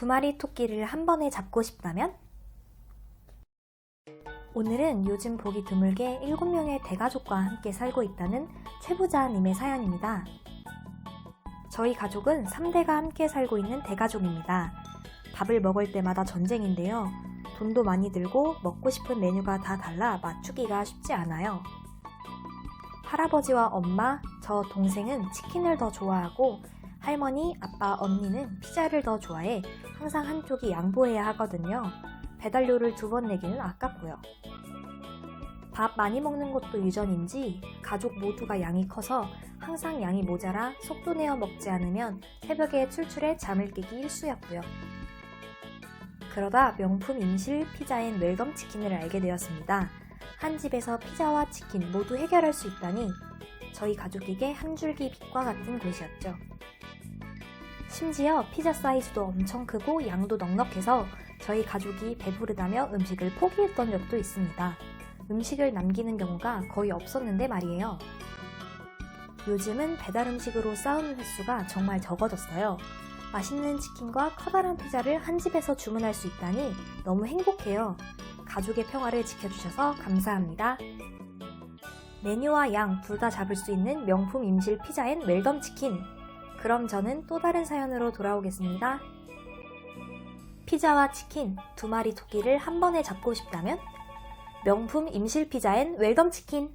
두 마리 토끼를 한 번에 잡고 싶다면? 오늘은 요즘 보기 드물게 7명의 대가족과 함께 살고 있다는 최부자님의 사연입니다. 저희 가족은 3대가 함께 살고 있는 대가족입니다. 밥을 먹을 때마다 전쟁인데요. 돈도 많이 들고 먹고 싶은 메뉴가 다 달라 맞추기가 쉽지 않아요. 할아버지와 엄마, 저 동생은 치킨을 더 좋아하고 할머니, 아빠, 언니는 피자를 더 좋아해 항상 한쪽이 양보해야 하거든요. 배달료를 두 번 내기는 아깝고요. 밥 많이 먹는 것도 유전인지 가족 모두가 양이 커서 항상 양이 모자라 속도 내어 먹지 않으면 새벽에 출출해 잠을 깨기 일쑤였고요. 그러다 명품 임실 피자앤 웰덤 치킨을 알게 되었습니다. 한 집에서 피자와 치킨 모두 해결할 수 있다니 저희 가족에게 한 줄기 빛과 같은 곳이었죠. 심지어 피자 사이즈도 엄청 크고 양도 넉넉해서 저희 가족이 배부르다며 음식을 포기했던 적도 있습니다. 음식을 남기는 경우가 거의 없었는데 말이에요. 요즘은 배달 음식으로 싸우는 횟수가 정말 적어졌어요. 맛있는 치킨과 커다란 피자를 한 집에서 주문할 수 있다니 너무 행복해요. 가족의 평화를 지켜주셔서 감사합니다. 메뉴와 양 둘 다 잡을 수 있는 명품 임실 피자앤 웰덤 치킨. 그럼 저는 또 다른 사연으로 돌아오겠습니다. 피자와 치킨 두 마리 토끼를 한 번에 잡고 싶다면? 명품 임실 피자앤 웰덤 치킨.